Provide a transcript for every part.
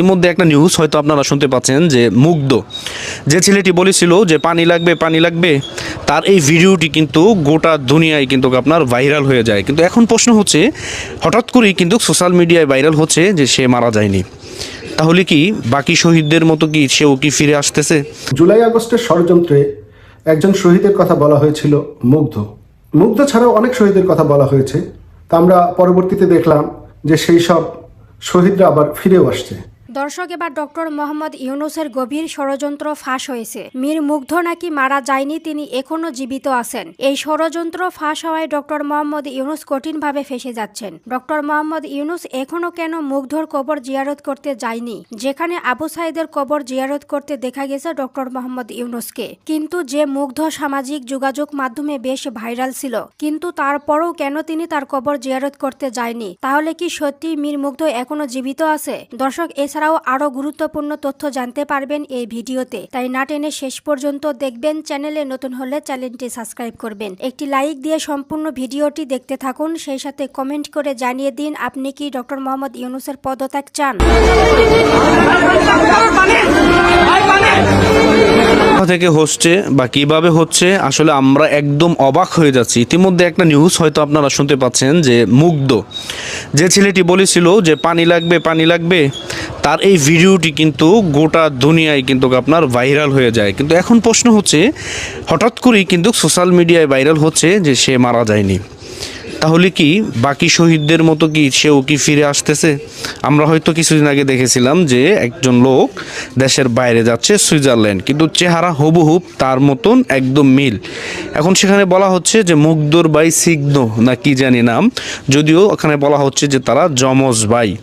এর মধ্যে একটা নিউজ হয়তো আপনারা শুনতে পাচ্ছেন যে মুগ্ধ। যে ছেলেটি বলেছিল যে পানি লাগবে পানি লাগবে তার এই ভিডিওটি কিন্তু গোটা দুনিয়ায় কিন্তু আপনার ভাইরাল হয়ে যায়। কিন্তু এখন প্রশ্ন হচ্ছে হঠাৎ করেই কিন্তু সোশ্যাল মিডিয়ায় ভাইরাল হচ্ছে যে সে মারা যায়নি। তাহলে কি বাকি শহীদদের মতো কি সেও কি ফিরে আসতেছে? জুলাই আগস্টের ষড়যন্ত্রে একজন শহীদের কথা বলা হয়েছিল মুগ্ধ। মুগ্ধ ছাড়াও অনেক শহীদের কথা বলা হয়েছে। তা আমরা পরবর্তীতে দেখলাম যে সেই সব শহীদরা আবার ফিরেও আসছে। দর্শক, এবার ডক্টর মোহাম্মদ ইউনুসের গভীর ষড়যন্ত্র ফাঁস হয়েছে। মীর মুগ্ধ নাকি মারা যায়নি তিনি এখনও জীবিত আছেন। এই ষড়যন্ত্র ফাঁস হওয়ায় ডক্টর মোহাম্মদ ইউনুস কঠিনভাবে ফেসে যাচ্ছেন। ডক্টর মোহাম্মদ ইউনুস এখনও কেন মুগ্ধর কবর জিয়ারত করতে যায়নি? যেখানে আবু সাইদের কবর জিয়ারত করতে দেখা গেছে ডক্টর মোহাম্মদ ইউনুসকে। কিন্তু যে মুগ্ধ সামাজিক যোগাযোগ মাধ্যমে বেশ ভাইরাল ছিল, কিন্তু তারপরও কেন তিনি তার কবর জিয়ারত করতে যায়নি? তাহলে কি সত্যি মীর মুগ্ধ এখনও জীবিত আছে? দর্শক এছাড়াও আরও গুরুত্বপূর্ণ তথ্য জানতে পারবেন এই ভিডিওতে। তাই না টেনে শেষ পর্যন্ত দেখবেন, চ্যানেলে নতুন হলে চ্যানেলটি সাবস্ক্রাইব করবেন। একটি লাইক দিয়ে সম্পূর্ণ ভিডিওটি দেখতে থাকুন, সেই সাথে কমেন্ট করে জানিয়ে দিন আপনি কি ডক্টর মোহাম্মদ ইউনুসের পদত্যাগ চান। থেকে হচ্ছে বা কীভাবে হচ্ছে, আসলে আমরা একদম অবাক হয়ে যাচ্ছি। ইতিমধ্যে একটা নিউজ হয়তো আপনারা শুনতে পাচ্ছেন যে মুগ্ধ। যে ছেলেটি বলেছিল যে, পানি লাগবে পানি লাগবে। তার এই ভিডিওটি কিন্তু গোটা দুনিয়ায় কিন্তু আপনার ভাইরাল হয়ে যায়। কিন্তু এখন প্রশ্ন হচ্ছে, হঠাৎ করেই কিন্তু সোশ্যাল মিডিয়ায় ভাইরাল হচ্ছে যে সে মারা যায়নি। তাহলে কি বাকি শহীদদের মতো কি সেও কি ফিরে আসতেছে? আমরা হয়তো কিছুদিন আগে দেখেছিলাম যে একজন লোক দেশের বাইরে যাচ্ছে সুইজারল্যান্ড, কিন্তু চেহারা হুবহুব তার মতন একদম মিল। এখন সেখানে বলা হচ্ছে যে মুগ্ধর বাই সিগ্ন, না কি জানি নাম, যদিও ওখানে বলা হচ্ছে যে তারা যমজ ভাই।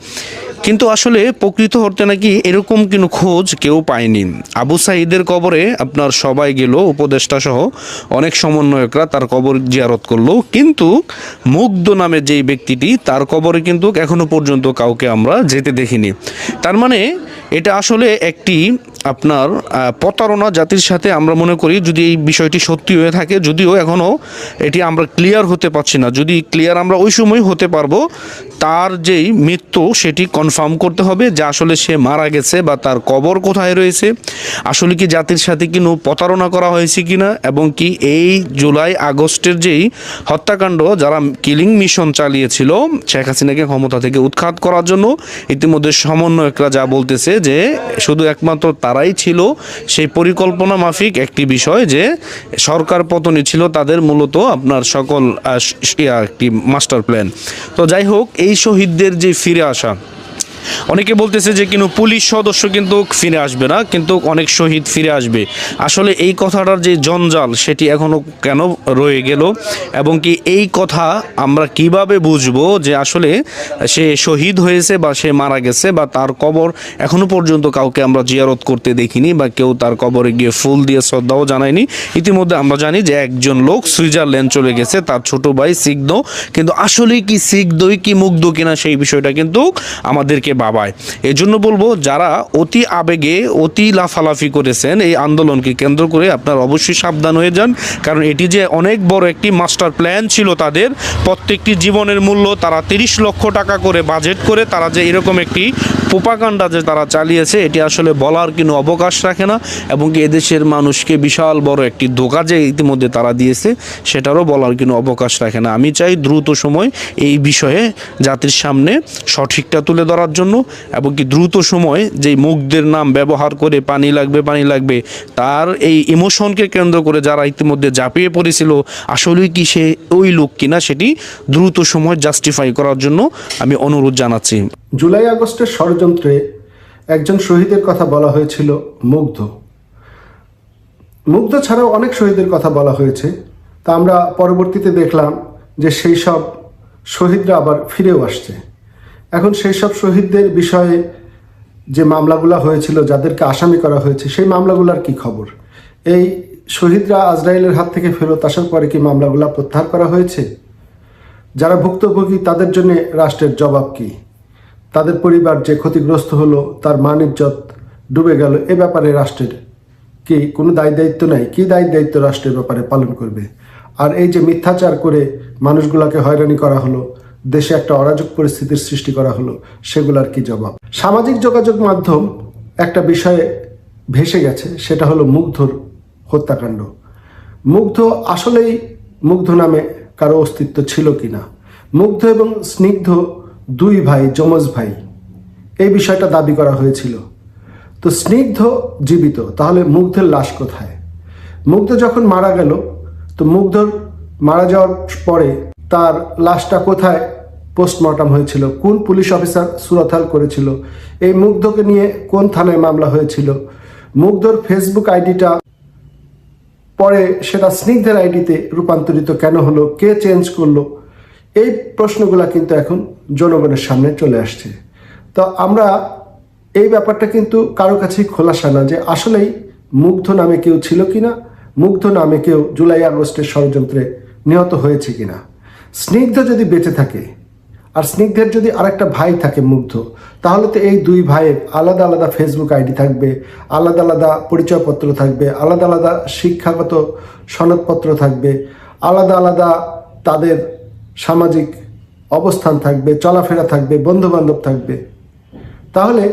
কিন্তু আসলে প্রকৃত হতে নাকি এরকম কোনো খোঁজ কেউ পায়নি। আবু সাইদের কবরে আপনার সবাই গেল, উপদেষ্টা সহ অনেক সমন্বয়করা তার কবর জিয়ারত করল। কিন্তু মুগ্ধ নামে যেই ব্যক্তিটি, তার কবরে কিন্তু এখনও পর্যন্ত কাউকে আমরা যেতে দেখিনি। তার মানে এটা আসলে একটি আপনার প্রতারণা জাতির সাথে আমরা মনে করি যদি এই বিষয়টি সত্যি হয়ে থাকে, যদিও এখনও এটি আমরা ক্লিয়ার হতে পারছি না। যদি ক্লিয়ার আমরা ওই সময় হতে পারব, তার যেই মৃত্যু সেটি কনফার্ম করতে হবে যে আসলে সে মারা গেছে বা তার কবর কোথায় রয়েছে, আসলে কি জাতির সাথে কোনো প্রতারণা করা হয়েছে কি না এবং কি এই জুলাই আগস্টের যেই হত্যাকাণ্ড যারা কিলিং মিশন চালিয়েছিল, শেখ হাসিনাকে ক্ষমতা থেকে উৎখাত করার জন্য, ইতিমধ্যে সমন্বয়করা যা বলতেছে যে শুধু একমাত্র তারাই ছিল, সেই পরিকল্পনা মাফিক একটি বিষয় যে সরকার পতনই ছিল তাদের মূলত আপনার সকল একটি মাস্টার প্ল্যান। তো যাই হোক, এই শহীদদের যে ফিরে আসা অনেকে বলতেছে যে কিন্তু পুলিশ সদস্য কিন্তু ফিরে আসবে না, কিন্তু অনেক শহীদ ফিরে আসবে। আসলে এই কথাটার যে জঞ্জাল, সেটি এখনও কেন রয়ে গেল? এবং কি এই কথা আমরা কীভাবে বুঝব যে আসলে সে শহীদ হয়েছে বা সে মারা গেছে বা তার কবর এখনও পর্যন্ত কাউকে আমরা জিয়ারত করতে দেখিনি বা কেউ তার কবরে গিয়ে ফুল দিয়ে শ্রদ্ধাও জানায়নি? ইতিমধ্যে আমরা জানি যে একজন লোক সুইজারল্যান্ড চলে গেছে, তার ছোট ভাই সিগ্ধ কিন্তু আসলে কি সিগ্ধই কি মুগ্ধ কিনা সেই বিষয়টা কিন্তু আমাদেরকে বাবায়। এই জন্য বলব, যারা অতি আবেগে, অতি লাফালাফি করেছেন এই আন্দোলনকে কেন্দ্র করে আপনার অবশ্যই সাবধান হয়ে যান। কারণ এটি যে অনেক বড় একটি মাস্টার প্ল্যান ছিল তাদের, প্রত্যেকটি জীবনের মূল্য তারা তিরিশ লক্ষ টাকা করে বাজেট করে তারা যে এরকম একটি পোপাকাণ্ডা যে তারা চালিয়েছে, এটি আসলে বলার কোনো অবকাশ রাখে না এবং এদেশের মানুষকে বিশাল বড় একটি ধোকা যে ইতিমধ্যে তারা দিয়েছে, সেটারও বলার কোনো অবকাশ রাখে না। আমি চাই দ্রুত সময় এই বিষয়ে জাতির সামনে সঠিকটা তুলে ধরার জন্য। এবং কি দ্রুত সময় যেই মুখদের নাম ব্যবহার করে পানি লাগবে পানি লাগবে, তার এই ইমোশনকে কেন্দ্র করে যারা ইতিমধ্যে ঝাঁপিয়ে পড়েছিল, আসলেই কি সে ওই লোক কিনা সেটি দ্রুত সময় জাস্টিফাই করার জন্য আমি অনুরোধ জানাচ্ছি। জুলাই আগস্টের ষড়যন্ত্রে একজন শহীদের কথা বলা হয়েছিল, মুগ্ধ। মুগ্ধ ছাড়াও অনেক শহীদের কথা বলা হয়েছে, তা আমরা পরবর্তীতে দেখলাম যে সেই সব শহীদরা আবার ফিরেও আসছে। এখন সেই সব শহীদদের বিষয়ে যে মামলাগুলো হয়েছিল, যাদেরকে আসামি করা হয়েছে, সেই মামলাগুলোর কি খবর? এই শহীদরা আজরাইলের হাত থেকে ফেরত আসার পরে কি মামলাগুলো প্রত্যাহার করা হয়েছে? যারা ভুক্তভোগী, তাদের জন্য রাষ্ট্রের জবাব কি? তাদের পরিবার যে ক্ষতিগ্রস্ত হলো, তার মান ইজ্জত ডুবে গেল, এ ব্যাপারে রাষ্ট্রের কি কোনো দায় দায়িত্ব নাই? কি দায় দায়িত্ব রাষ্ট্রের ব্যাপারে পালন করবে? আর এই যে মিথ্যাচার করে মানুষগুলোকে হয়রানি করা হলো দেশে একটা অরাজক পরিস্থিতির সৃষ্টি করা হলো, সেগুলার কি জবাব? সামাজিক যোগাযোগ মাধ্যম একটা বিষয়ে ভেসে গেছে, সেটা হলো মুগ্ধর হত্যাকাণ্ড। মুগ্ধ আসলেই মুগ্ধ নামে কারও অস্তিত্ব ছিল কিনা? মুগ্ধ এবং স্নিগ্ধ দুই ভাই, যমজ ভাই, এই বিষয়টা দাবি করা হয়েছিল। তো স্নিগ্ধ জীবিত, তাহলে মুগ্ধের লাশ কোথায়? মুগ্ধ যখন মারা গেল, তো মুগ্ধর মারা যাওয়ার পরে তার লাশটা কোথায়? পোস্টমর্টম হয়েছিল। কোন পুলিশ অফিসার সুরতাল করেছিল? এই মুগ্ধকে নিয়ে কোন থানায় মামলা হয়েছিল? মুগ্ধর ফেসবুক আইডিটা পরে সেটা স্নিগ্ধের আইডিতে রূপান্তরিত কেন হলো? কে চেঞ্জ করল? এই প্রশ্নগুলো কিন্তু এখন জনগণের সামনে চলে আসছে। তো আমরা এই ব্যাপারটা কিন্তু কারও কাছেই খোলাসা না যে আসলেই মুগ্ধ নামে কেউ ছিল কিনা? মুগ্ধ নামে কেউ জুলাই আগস্টের ষড়যন্ত্রে নিহত হয়েছে কিনা? স্নিগ্ধ যদি বেঁচে থাকে আর স্নিগ্ধের যদি আরেকটা ভাই থাকে মুগ্ধ, তাহলে তো এই দুই ভাইয়ের আলাদা আলাদা ফেসবুক আইডি থাকবে, আলাদা আলাদা পরিচয়পত্র থাকবে, আলাদা আলাদা শিক্ষাগত সনদপত্র থাকবে, আলাদা আলাদা তাদের সামাজিক অবস্থান থাকবে, চলাফেরা থাকবে, বন্ধুবান্ধব থাকবে। তাহলে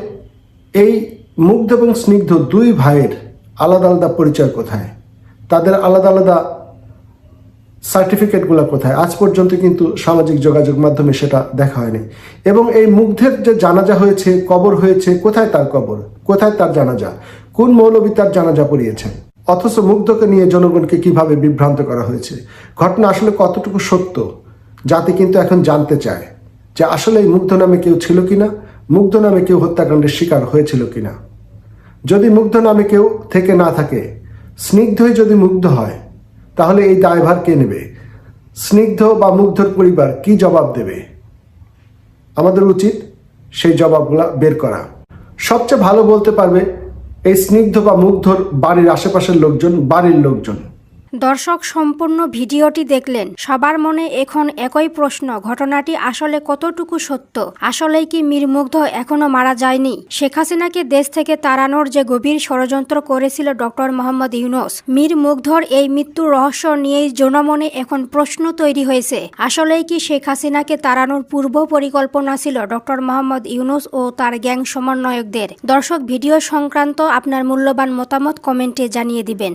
এই মুগ্ধ এবং স্নিগ্ধ দুই ভাইয়ের আলাদা আলাদা পরিচয় কোথায়? তাদের আলাদা আলাদা সার্টিফিকেটগুলো কোথায়? আজ পর্যন্ত কিন্তু সামাজিক যোগাযোগ মাধ্যমে সেটা দেখা হয়নি। এবং এই মুগ্ধের যে জানাজা হয়েছে, কবর হয়েছে, কোথায় তার কবর? কোথায় তার জানাজা? কোন মৌলবী তার জানাজা পড়িয়েছেন অথচ মুগ্ধকে নিয়ে জনগণকে কীভাবে বিভ্রান্ত করা হয়েছে? ঘটনা আসলে কতটুকু সত্য? জাতি কিন্তু এখন জানতে চায় যে আসলে এই মুগ্ধ নামে কেউ ছিল কিনা? মুগ্ধ নামে কেউ হত্যাকাণ্ডের শিকার হয়েছিল কিনা? যদি মুগ্ধ নামে কেউ থেকে না থাকে, স্নিগ্ধই যদি মুগ্ধ হয় তাহলে এই দায়ভার কে নেবে? স্নিগ্ধ বা মুগ্ধর পরিবার কি জবাব দেবে? আমাদের উচিত সেই জবাবগুলা বের করা। সবচেয়ে ভালো বলতে পারবে, এই স্নিগ্ধ বা মুগ্ধর বাড়ির আশেপাশের লোকজন, বাড়ির লোকজন। দর্শক সম্পূর্ণ ভিডিওটি দেখলেন। সবার মনে এখন একই প্রশ্ন, ঘটনাটি আসলে কতটুকু সত্য? আসলেই কি মীর মুগ্ধ এখনও মারা যায়নি? শেখ হাসিনাকে দেশ থেকে তাড়ানোর যে গভীর ষড়যন্ত্র করেছিল ডক্টর মোহাম্মদ ইউনুস, মীর মুগ্ধর এই মৃত্যুর রহস্য নিয়েই জনমনে এখন প্রশ্ন তৈরি হয়েছে। আসলেই কি শেখ হাসিনাকে তাড়ানোর পূর্ব পরিকল্পনা ছিল ডক্টর মোহাম্মদ ইউনুস ও তার গ্যাং সমন্বয়কদের? দর্শক, ভিডিও সংক্রান্ত আপনার মূল্যবান মতামত কমেন্টে জানিয়ে দিবেন।